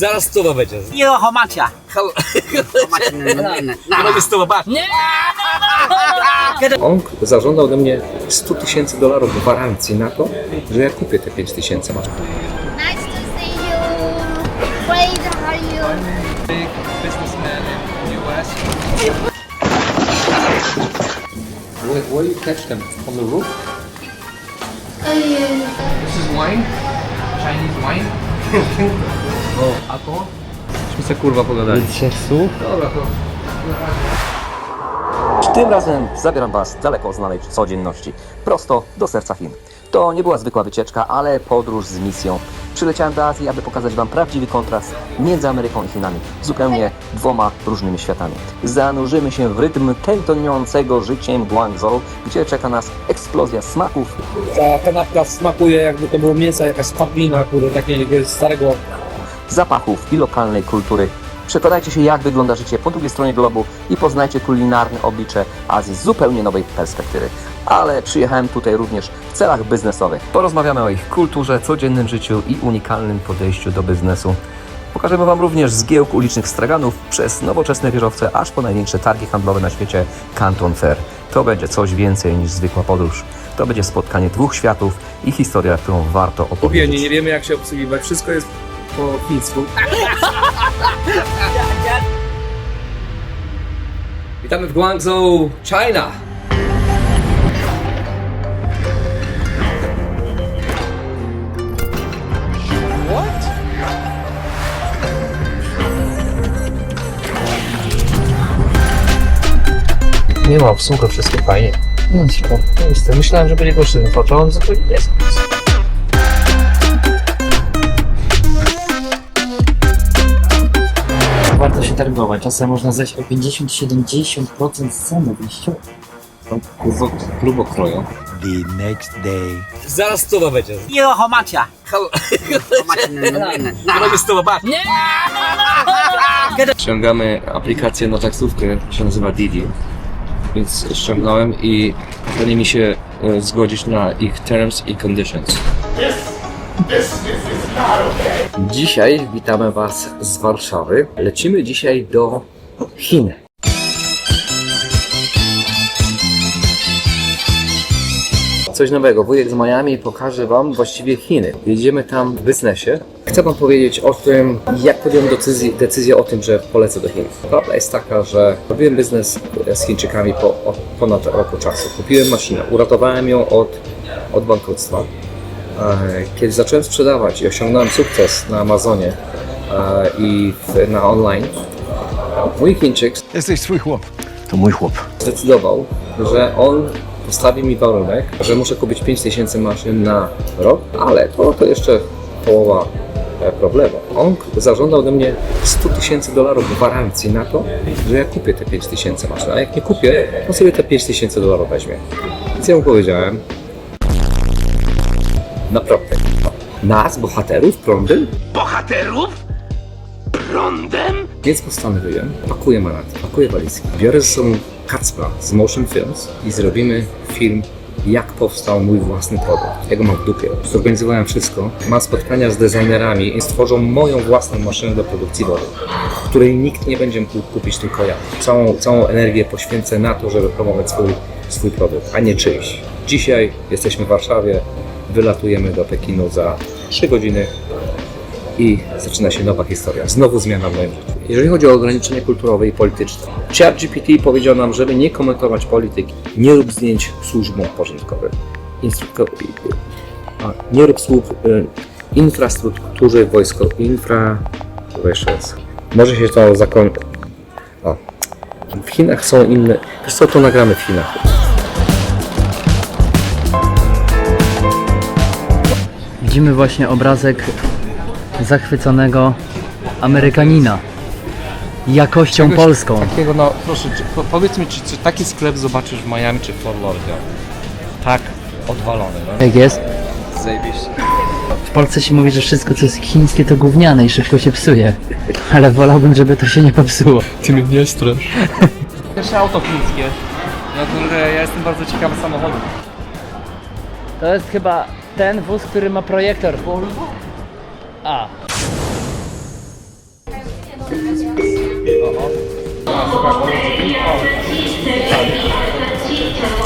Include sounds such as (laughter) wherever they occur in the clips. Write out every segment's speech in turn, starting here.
Zaraz stówę będzie. Nie no, no. Robię stówę, patrz. On zażądał ode mnie 100 tysięcy dolarów gwarancji na to, że ja kupię te 5 tysięcy maszyn. Nice to see you. Great, how are you? Where, where you catch them? On the roof? Oh, yeah. This is wine? Chinese wine? (laughs) o, alkohol? Myśmy se kurwa pogadali. Dobra, to... Tym razem zabieram Was daleko znanej codzienności, prosto do serca Chin. To nie była zwykła wycieczka, ale podróż z misją. Przyleciałem do Azji, aby pokazać Wam prawdziwy kontrast między Ameryką i Chinami, zupełnie dwoma różnymi światami. Zanurzymy się w rytm tętoniącego życiem Guangzhou, gdzie czeka nas eksplozja smaków, Ta kanapka smakuje jakby to było mięso, jakaś padlina, kurde, takiego starego zapachów i lokalnej kultury. Przekonajcie się, jak wygląda życie po drugiej stronie globu i poznajcie kulinarne oblicze Azji z zupełnie nowej perspektywy. Ale przyjechałem tutaj również w celach biznesowych. Porozmawiamy o ich kulturze, codziennym życiu i unikalnym podejściu do biznesu. Pokażemy Wam również zgiełk ulicznych straganów przez nowoczesne wieżowce, aż po największe targi handlowe na świecie Canton Fair. To będzie coś więcej niż zwykła podróż. To będzie spotkanie dwóch światów i historia, którą warto opowiedzieć. nie wiemy jak się obsługiwać, wszystko jest po chińsku. (laughs) Witamy w Guangzhou, China! Nie ma obsługa, wszystko fajnie. No spoko, myślałem, że będzie gorszy ten fotel, zupełnie jest. Czasem można zejść o 50-70% ceny wyjściowej. Grubo, grubo kroją. Zaraz będzie. Nie much? ah? Halo. How much? No, no, no, no. Robię stówę, patrz. Ściągamy aplikację na taksówkę, się nazywa Didi. Więc ściągnąłem i kazali mi się e, zgodzić na ich terms i conditions. Dzisiaj witamy Was z Warszawy. Lecimy dzisiaj do Chin. Coś nowego. Wujek z Miami pokaże Wam właściwie Chiny. Jedziemy tam w biznesie. Chcę Wam powiedzieć o tym, jak podjąłem decyzję, o tym, że polecę do Chin. Prawda jest taka, że robiłem biznes z Chińczykami po ponad roku czasu. Kupiłem maszynę, uratowałem ją od, od bankructwa. E, Kiedy zacząłem sprzedawać i osiągnąłem sukces na Amazonie e, i na online, mój Chińczyk Jesteś swój chłop. zdecydował, że on postawi mi warunek, że muszę kupić 5000 maszyn na rok, ale to, to jeszcze połowa e, problemu. On zażądał ode mnie 100 tysięcy dolarów gwarancji na to, że ja kupię te 5000 maszyn, a jak nie kupię, to sobie te 5000 dolarów weźmie. Więc ja mu powiedziałem, naprawdę, nas, bohaterów, prądem? Więc postanowiłem, pakuję manat, pakuję walizki, biorę ze sobą Kacpra z Motion Films i zrobimy film, jak powstał mój własny produkt. Ja go mam w dupie. Zorganizowałem wszystko. Mam spotkania z designerami i stworzą moją własną maszynę do produkcji wody, której nikt nie będzie mógł kupić, tylko ja. Całą, całą energię poświęcę na to, żeby promować swój, swój produkt, a nie czyjś. Dzisiaj jesteśmy w Warszawie, wylatujemy do Pekinu za 3 godziny i zaczyna się nowa historia. Znowu zmiana w moim życiu. Jeżeli chodzi o ograniczenia kulturowe i polityczne, ChatGPT powiedział nam, żeby nie komentować polityki, nie rób zdjęć służbom porządkowym, Instruktor, nie rób słów y, infrastrukturze wojsko, infra... jeszcze raz. Może się to zakończyć. W Chinach są inne... Wiesz co, to nagramy w Chinach. Widzimy właśnie obrazek zachwyconego Amerykanina. Jakością polską. Takiego, no proszę, czy, po, powiedz mi, czy, czy taki sklep zobaczysz w Miami czy w Fort Lauderdale? Tak odwalony, no. Jak jest? Zajebiście. W Polsce się mówi, że wszystko co jest chińskie to gówniane i szybko się psuje. Ale wolałbym, żeby to się nie popsuło. Ty mnie nie strasz. (laughs) Pierwsze auto chińskie. No kurde, ja jestem bardzo ciekawy samochodu. To jest chyba ten wóz, który ma projektor. A.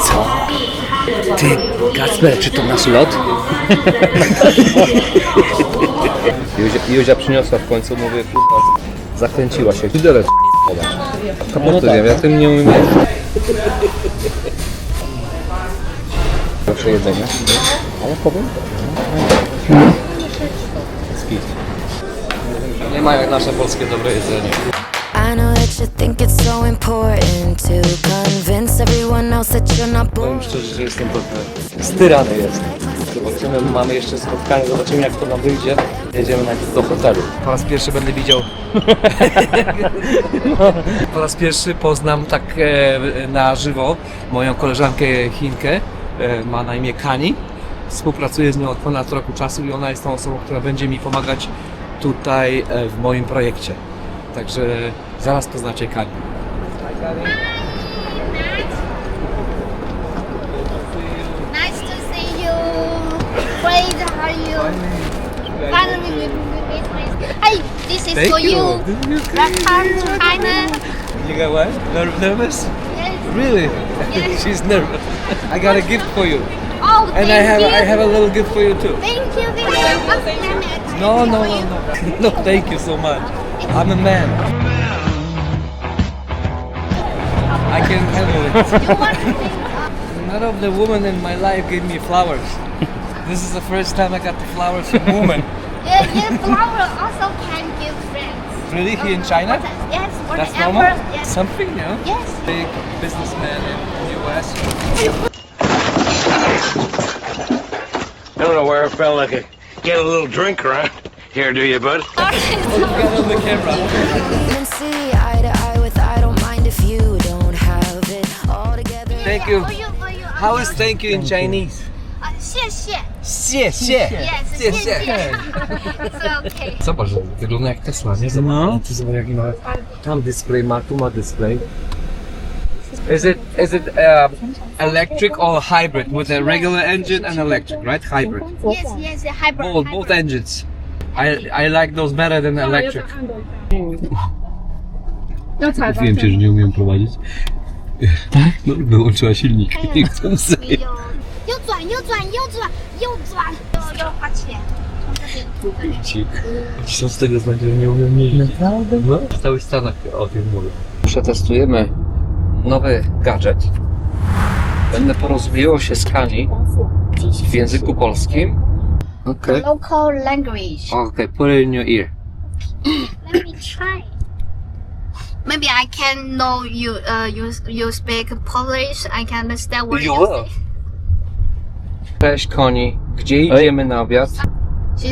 Co? Ty, Kacper, czy to nasz lot? (laughs) Józia, Józia przyniosła w końcu, mówię, kurwa, zakręciła się. Tyle Kaputy no tak, wiem, ja tym nie umiem. Proszę jedzenie. Ale powiem. Nie ma jak nasze polskie dobre jedzenie. I know that you think it's so important to convince everyone else that you're not Powiem szczerze, że jestem trochę styrany jest. Zobaczymy, mamy jeszcze spotkanie, zobaczymy jak to nam wyjdzie. Jedziemy najpierw do hotelu. Po raz pierwszy będę widział... (laughs) po raz pierwszy poznam tak e, na żywo moją koleżankę Chinkę. E, ma na imię Kani. Współpracuję z nią od ponad roku czasu i ona jest tą osobą, która będzie mi pomagać tutaj e, w moim projekcie. Także zaraz poznacie Kani. Nice to see you. Great, how are you? Finally, we meet my- Hey, this is for you. Welcome to China. You got what? nervous? Yes. Really? Yes. (laughs) She's nervous. I got a gift for you. Oh, And thank I have you. I have a little gift for you too. Thank you, thank you. Oh, damn it. No, no, no, no. (laughs) No, thank you so much. I'm a man. I can handle it. You want to take- uh, None of the women in my life gave me flowers. This is the first time I got the flowers from women. (laughs) Yeah, yeah, flower also can give friends. Really? Here in um, China? Yes. That's normal? Yes. Something, you know? Yes. Big businessman in the US. (laughs) I don't know where I felt like I get a little drink around here, do you, bud? (laughs) Get on the camera. And see eye to eye with I don't mind if you don't have it all together. Thank you. For you, for you. How is thank you in Chinese? 啊，谢谢。谢谢 Yes, 谢 谢 谢 (laughs) 谢。It's okay. Zobacz, wygląda jak Tesla, nie? Zobacz, no. Ty zobacz jaki ma tam display ma, tu ma display. Is it is it uh, electric or hybrid with a regular engine and electric, right? Hybrid. Yes, yes, hybrid. Both both engines. I I like those better than electric. Mówiłem ci, że nie umiem prowadzić. Tak? No, wyłączyła silnik. Nie chcę 哎呦，右转，右转，右转，右转，又又花钱。从这边，这里。Ci są z tego zdania, że nie umiem jeździć. Naprawdę? No, w całych Stanach o tym mówię. Przetestujemy nowy gadżet. Będę porozumiewał się z Kani w języku polskim. Okej. Local language. Okay, put it in your ear. Let me try. Maybe I can know you. Uh, you you speak Polish. I can understand what You you will. say. Cześć Koni, gdzie idziemy na obiad? She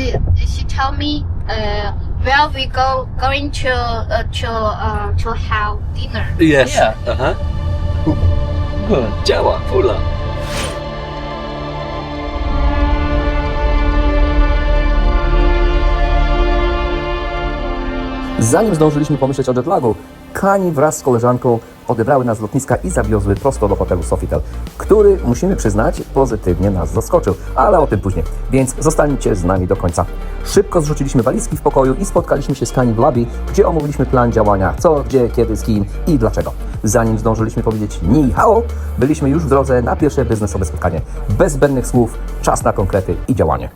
she told me uh where we go going to uh, to uh to have dinner. Yes. Aha. Good. Działa, pula. Zanim zdążyliśmy pomyśleć o jetlagu, Kani wraz z koleżanką odebrały nas z lotniska i zawiozły prosto do hotelu Sofitel, który, musimy przyznać, pozytywnie nas zaskoczył, ale o tym później. Więc zostańcie z nami do końca. Szybko zrzuciliśmy walizki w pokoju i spotkaliśmy się z Kani w lobby, gdzie omówiliśmy plan działania, co, gdzie, kiedy, z kim i dlaczego. Zanim zdążyliśmy powiedzieć ni hao, byliśmy już w drodze na pierwsze biznesowe spotkanie. Bez zbędnych słów, czas na konkrety i działanie.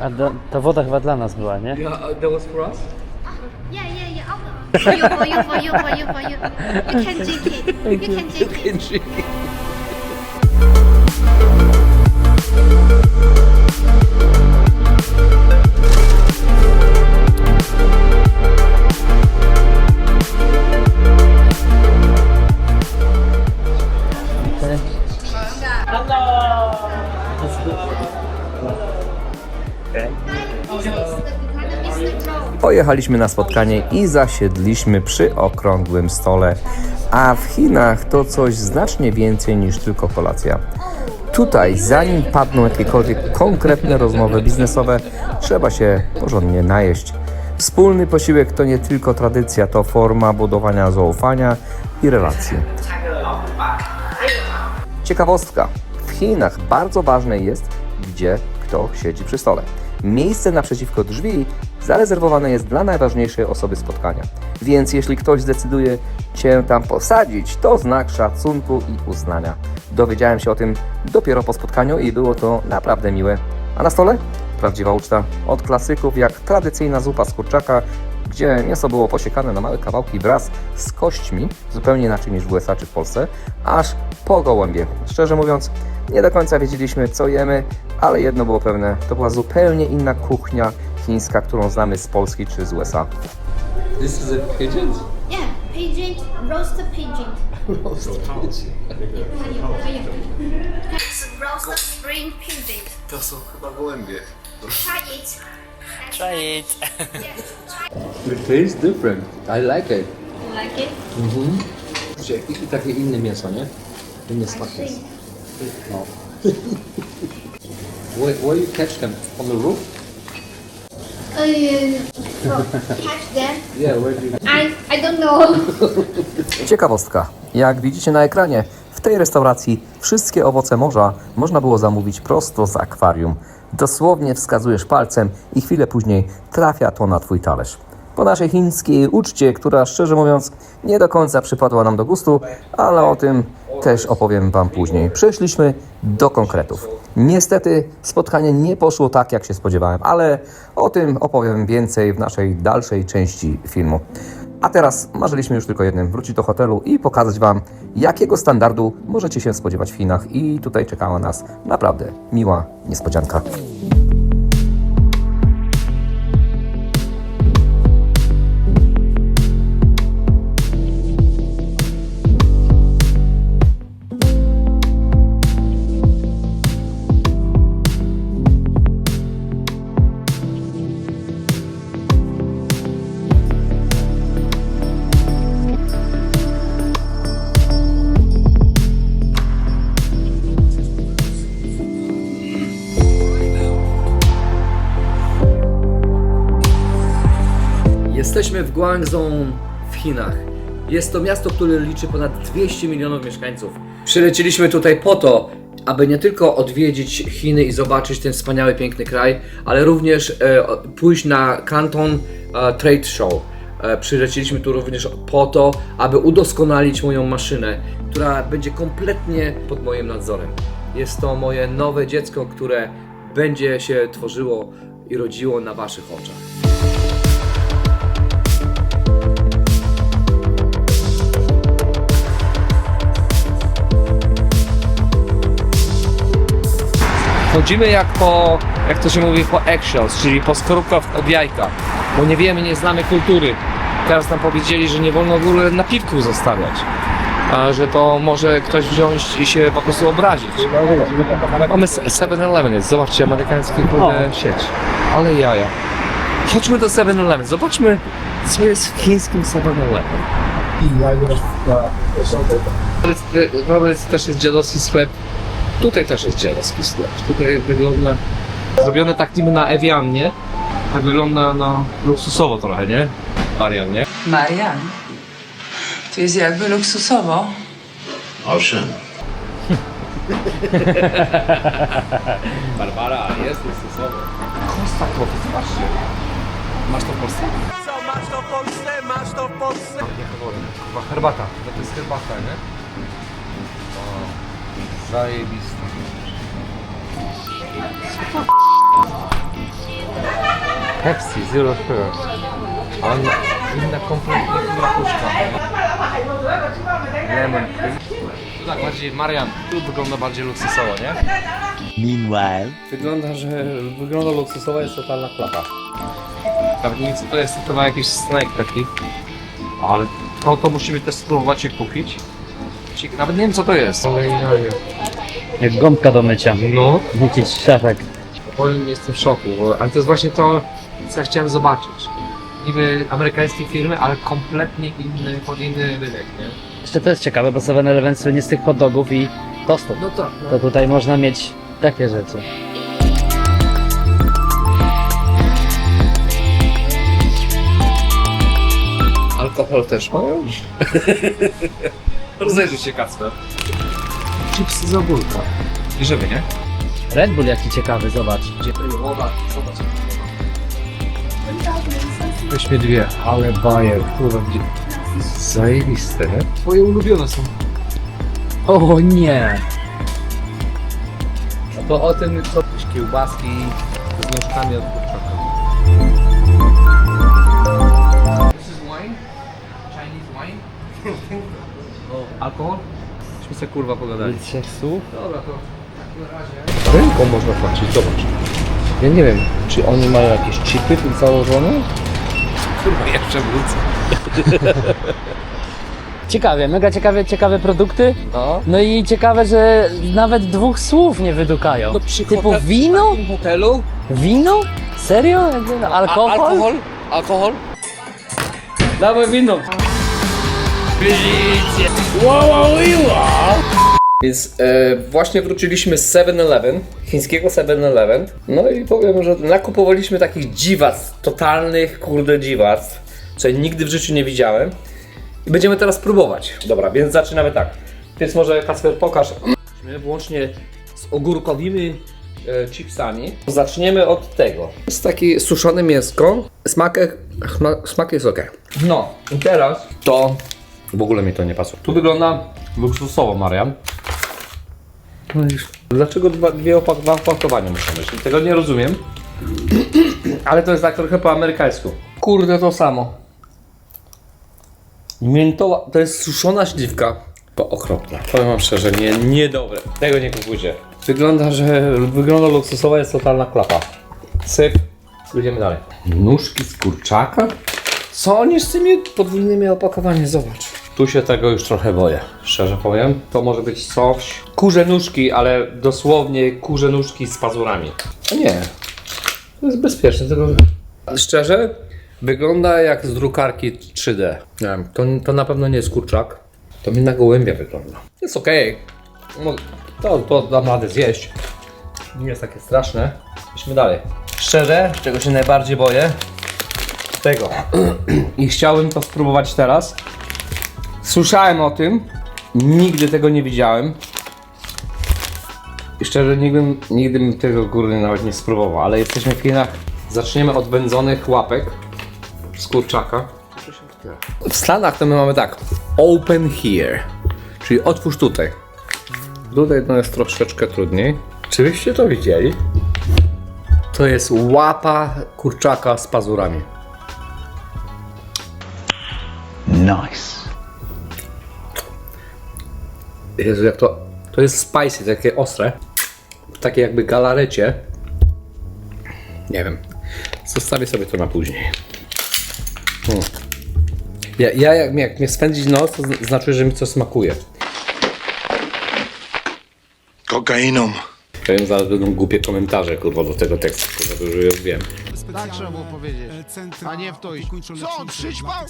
A do, ta woda chyba dla nas była, nie? Yeah, that was for us? For you, for you, for you, for you, for you. You can drink it. You can drink it. Pojechaliśmy na spotkanie i zasiedliśmy przy okrągłym stole. A w Chinach to coś znacznie więcej niż tylko kolacja. Tutaj, zanim padną jakiekolwiek konkretne rozmowy biznesowe, trzeba się porządnie najeść. Wspólny posiłek to nie tylko tradycja, to forma budowania zaufania i relacji. Ciekawostka. W Chinach bardzo ważne jest, gdzie kto siedzi przy stole. miejsce naprzeciwko drzwi zarezerwowane jest dla najważniejszej osoby spotkania. Więc jeśli ktoś zdecyduje Cię tam posadzić, to znak szacunku i uznania. Dowiedziałem się o tym dopiero po spotkaniu i było to naprawdę miłe. A na stole? Prawdziwa uczta. Od klasyków jak tradycyjna zupa z kurczaka, gdzie mięso było posiekane na małe kawałki wraz z kośćmi, zupełnie inaczej niż w USA czy w Polsce, aż po gołębie. Szczerze mówiąc, nie do końca wiedzieliśmy, co jemy, ale jedno było pewne, to była zupełnie inna kuchnia chińska, którą znamy z Polski czy z USA. This is a pigeon? Yeah, pigeon, roasted pigeon. It's roasted spring pigeon. To są chyba gołębie. Try it. Try it. (laughs) It tastes different. I like it. You like it? Wiecie, I takie inne mięso, nie? Inny smak jest. No. (laughs) where, where you catch them? On the roof? Ciekawostka. Jak widzicie na ekranie, w tej restauracji wszystkie owoce morza można było zamówić prosto z akwarium. Dosłownie wskazujesz palcem i chwilę później trafia to na Twój talerz. Po naszej chińskiej uczcie, która szczerze mówiąc nie do końca przypadła nam do gustu, ale o tym też opowiem Wam później. Przeszliśmy do konkretów. Niestety spotkanie nie poszło tak, jak się spodziewałem, ale o tym opowiem więcej w naszej dalszej części filmu. A teraz marzyliśmy już tylko jednym, wrócić do hotelu i pokazać Wam, jakiego standardu możecie się spodziewać w Chinach. I tutaj czekała nas naprawdę miła niespodzianka. Guangzhou w Chinach. Jest to miasto, które liczy ponad 200 milionów mieszkańców. Przylecieliśmy tutaj po to, aby nie tylko odwiedzić Chiny i zobaczyć ten wspaniały, piękny kraj, ale również e, pójść na Canton e, Trade Show. E, przylecieliśmy tu również po to, aby udoskonalić moją maszynę, która będzie kompletnie pod moim nadzorem. Jest to moje nowe dziecko, które będzie się tworzyło i rodziło na Waszych oczach. Chodzimy jak po, jak to się mówi, po eggshells, czyli po skorupkach od jajka, bo nie wiemy, nie znamy kultury. Teraz nam powiedzieli, że nie wolno w ogóle napiwków zostawiać, a że to może ktoś wziąć i się po prostu obrazić. Mamy 7-Eleven, jest, zobaczcie, amerykański kurde sieć. Ale jaja. Chodźmy do 7-Eleven, zobaczmy, co jest w chińskim 7-Eleven. Wobec też jest dziadowski sklep. Tutaj też jest dziadowski sklep. Tutaj wygląda... Zrobione tak niby na Evian, nie? Tak wygląda na luksusowo trochę, nie? Marian, nie? Marian, to jest jakby luksusowo. Owszem. (laughs) Barbara, jest luksusowo. Costa Coffee, zobaczcie. Masz to w Polsce? Co, masz to w Polsce? Masz to w Polsce? Nie chyba herbata. No to jest herbata, nie? O, zajebiste. Pepsi, Zero Sugar. Ale inna kompletnie inna puszka. Lemon. Tu tak bardziej, Marian, tu wygląda bardziej luksusowo, nie? Meanwhile. Wygląda, że wygląda luksusowa jest totalna klapa. Nawet nie wiem co to jest, to chyba jakiś snake taki. Ale to, to musimy też spróbować je kupić. Nawet nie wiem co to jest. Ale ja Jak gąbka do mycia. No, Jakiś szafek. powiem, jestem w szoku, bo, ale to jest właśnie to, co ja chciałem zobaczyć. Niby amerykańskie firmy, ale kompletnie inny, pod inny rynek, nie? Jeszcze to jest ciekawe, bo 7-Eleven słynie z tych hot dogów i tostów. No tak, To tutaj można mieć takie rzeczy. Alkohol też mają? (laughs) Rozejrzyj się, Kacper. Chipsy z ogórka. Bierzemy, nie? Red Bull jaki ciekawy, zobacz. Gdzie to jest woda? Zobacz. Weźmy dwie, ale bajer, kurwa, gdzie... Zajebiste, nie? Twoje ulubione są. O nie! To o tym, co... Kiełbaski z nóżkami od kurczaka. This is wine? Chinese wine? (laughs) alkohol? Myśmy se kurwa pogadali. Słów? Dobra, to w takim razie... Ręką można płacić, zobacz. Ja nie wiem, czy oni mają jakieś chipy tu założone? Kurwa, jeszcze wrócę. (laughs) Ciekawie, mega ciekawe, ciekawe produkty. No. No i ciekawe, że nawet dwóch słów nie wydukają. No przy Typu hotel- wino? takim hotelu? Wino? Serio? Jakby A, Alkohol? alkohol? Alkohol? Dawaj wino. Więc e, właśnie wróciliśmy z 7-Eleven, chińskiego 7-Eleven. No i powiem, że nakupowaliśmy takich dziwactw, totalnych kurde dziwactw, co ja nigdy w życiu nie widziałem. I będziemy teraz próbować. Dobra, więc zaczynamy tak. Więc może Kacper pokaż. Włącznie z ogórkowymi e, chipsami. Zaczniemy od tego. Jest takie suszone mięsko. Smak, smak, smak jest ok. No i teraz to... W ogóle mi to nie pasuje. Tu wygląda luksusowo, Marian. No już. Dlaczego dwa, dwie opak, dwa opakowania muszą być? Tego nie rozumiem. (clears throat) Ale to jest tak trochę po amerykańsku. Kurde, to samo. Miętowa, to jest suszona śliwka. To okropne. Powiem wam szczerze, nie, niedobre. Tego nie kupujcie. Wygląda, że wygląda luksusowa, jest totalna klapa. Syp. Idziemy dalej. Nóżki z kurczaka? Co oni z tymi podwójnymi opakowaniami? Zobacz. Tu się tego już trochę boję, szczerze powiem. To może być coś. Kurze nóżki, ale dosłownie kurze nóżki z pazurami. A nie. To jest bezpieczne, tylko. Szczerze, wygląda jak z drukarki 3D. Nie wiem, to, to na pewno nie jest kurczak. To mi na gołębia wygląda. Jest okej. No, to, to dam radę zjeść. Nie jest takie straszne. Idźmy dalej. Szczerze, czego się najbardziej boję? Tego. (clears throat) I chciałbym to spróbować teraz. Słyszałem o tym, nigdy tego nie widziałem. I szczerze, nigdy, nigdy bym tego góry nawet nie spróbował, ale jesteśmy w Chinach. Zaczniemy od wędzonych łapek z kurczaka. W Stanach to my mamy tak. Open here, czyli otwórz tutaj. Tutaj no jest troszeczkę trudniej. Czybyście to widzieli? To jest łapa kurczaka z pazurami. Nice. Jezu, jak to... To jest spicy, takie ostre. W takiej jakby galarecie. Nie wiem. Zostawię sobie to na później. Hmm. Ja, ja jak, jak mnie spędzić noc, to zn- znaczy, że mi coś smakuje. Kokainom. Powiem, zaraz będą głupie komentarze, kurwa, do tego tekstu, kurwa, to już wiem. Tak trzeba było powiedzieć, a nie w to iść. Co on przyćpał?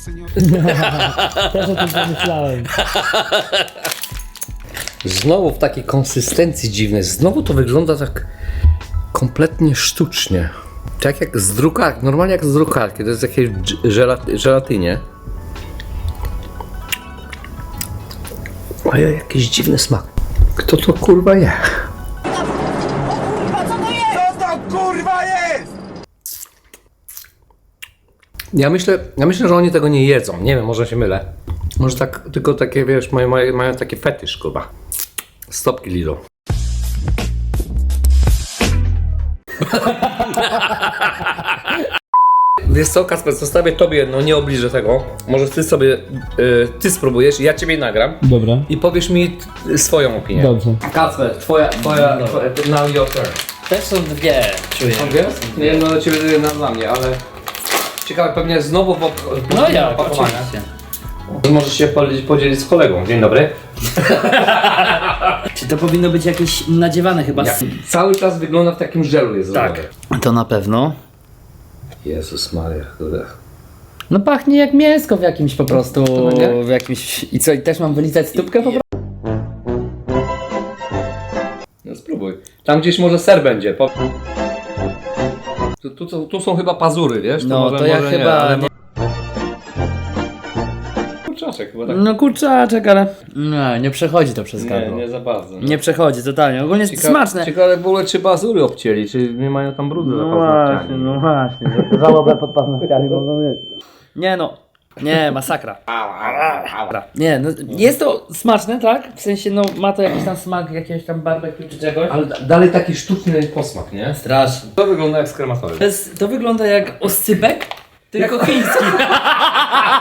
Też o tym pomyślałem. (laughs) Znowu w takiej konsystencji dziwnej. Znowu to wygląda tak kompletnie sztucznie. Tak jak z drukarki, normalnie jak z drukarki. To jest jakieś żelatynie. A ja jakiś dziwny smak. Kto to kurwa je? Ja myślę, ja myślę, że oni tego nie jedzą. Nie wiem, może się mylę. Może tak, tylko takie, wiesz, mają, mają, taki fetysz, kurwa. Stopki Lido. Wiesz co, Kasper, zostawię tobie jedno, nie obliżę tego. Może ty sobie, y, ty spróbujesz, ja ciebie nagram Dobra. i powiesz mi t- swoją opinię. Dobrze. Kacper, twoja, twoja, twoja now your turn. Też są dwie, czuję. Nie, no ciebie jedna dla mnie, ale... Ciekawe, pewnie znowu w, op- No ja, opakowanie. oczywiście. Możesz się podzielić, podzielić z kolegą. Dzień dobry. (laughs) Czy to powinno być jakieś nadziewane chyba? Ja. Cały czas wygląda w takim żelu jest Tak. zrobione. To na pewno. Jezus Maria, kurde. No pachnie jak mięsko w jakimś po prostu, w jakimś... I co, i też mam wylizać stópkę po prostu? No spróbuj. Tam gdzieś może ser będzie. Po... Tu, tu, tu, tu są chyba pazury, wiesz? No, może, to ja chyba nie- kurczaczek chyba tak. No kurczaczek, ale... Nie, nie przechodzi to przez Nie, gardło. nie za bardzo. Nie przechodzi, totalnie. Ogólnie jest Cieka- smaczne. Ciekawe w ogóle czy bazury obcięli, czy nie mają tam brudu za No paznokciami. właśnie, no właśnie. Żałobę pod paznokciami mogą mieć. Nie no. Nie, (laughs) masakra. Nie, no jest to smaczne, tak? W sensie, no ma to jakiś tam smak, jakiegoś tam barbecue czy czegoś. Ale da- dalej taki sztuczny posmak, nie? Strasznie. To wygląda jak z krematorium. To, jest, to wygląda jak oscypek, tylko chiński. (laughs)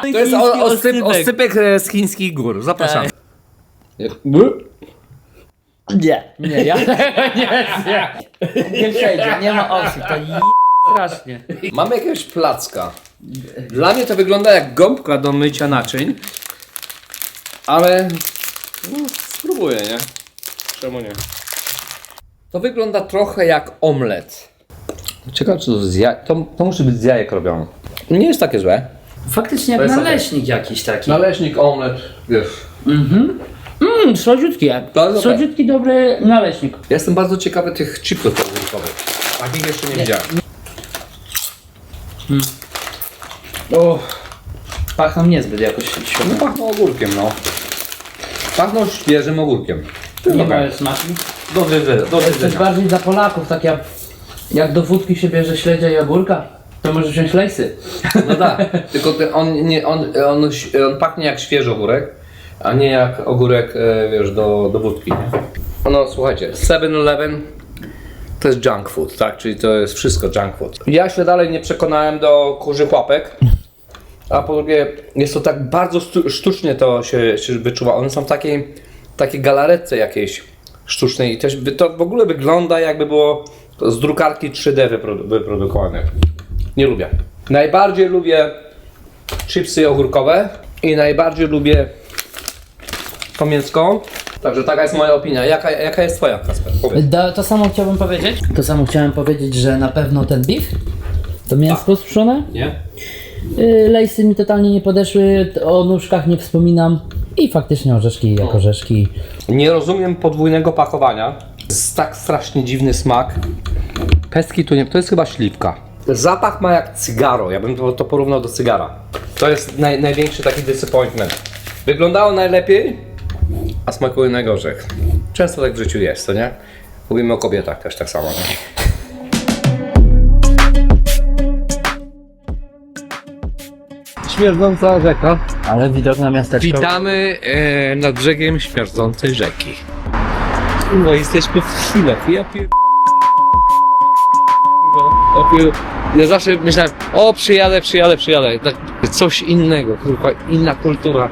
To jest Chiński o, oscyp, oscypek e, z chińskich gór. Zapraszam. Nie, nie, ja (laughs) nie, nie. Nie przejdzie, nie ma opcji, to je... strasznie. Mamy jakiegoś placka. Dla mnie to wygląda jak gąbka do mycia naczyń. Ale no, spróbuję, nie? Czemu nie? To wygląda trochę jak omlet. Ciekawe czy to z jaj... to, to musi być z jajek robione. Nie jest takie złe. Faktycznie To jak jest naleśnik jakiś taki. Naleśnik, omlet, wiesz. Mmm, słodziutkie. To jest okej. Słodziutki, dobry naleśnik. Ja jestem bardzo ciekawy tych chipsów ogórkowych. Takich jeszcze nie widziałem. O, pachną niezbyt jakoś świetnie. No pachną ogórkiem, no. Pachną świeżym ogórkiem. Nie ma smaki. Dobrze, dobrze, To jest też bardziej dla Polaków, tak jak, jak do wódki się bierze śledzia i ogórka, to może wziąć lejsy. No tak, tylko ten, on, nie, on, on, on pachnie jak świeży ogórek, a nie jak ogórek, e, wiesz, do, do wódki. Nie? No słuchajcie, 7-Eleven to jest junk food, tak? Czyli to jest wszystko junk food. Ja się dalej nie przekonałem do kurzych łapek, a po drugie jest to tak bardzo sztucznie to się, się wyczuwa. One są w takiej, takiej galaretce jakiejś sztucznej i też to w ogóle wygląda jakby było z drukarki 3D wyprodu- wyprodukowane. Nie lubię. Najbardziej lubię chipsy ogórkowe i najbardziej lubię tą mięską. Także taka jest moja opinia. Jaka, jaka jest twoja, Kasper? Powiedz. Da, to samo chciałbym powiedzieć. To samo chciałem powiedzieć, że na pewno ten beef, to mięsko suszone, Nie? yy, lejsy mi totalnie nie podeszły, t- o nóżkach nie wspominam i faktycznie orzeszki jak orzeszki. Nie rozumiem podwójnego pakowania. Jest tak strasznie dziwny smak. Pestki tu nie, to jest chyba śliwka. Zapach ma jak cygaro, ja bym to, to porównał do cygara. To jest naj, największy taki disappointment. Wyglądało najlepiej, a smakuje najgorzej. Często tak w życiu jest, to nie? Mówimy o kobietach też tak samo. Nie? Śmierdząca rzeka. Ale widok na miasteczko. Witamy e, nad brzegiem śmierdzącej rzeki. No jesteśmy w Chinach. Ja pier... ja zawsze myślałem, o przyjadę, przyjadę, przyjadę. Tak, coś innego, kurwa, inna kultura.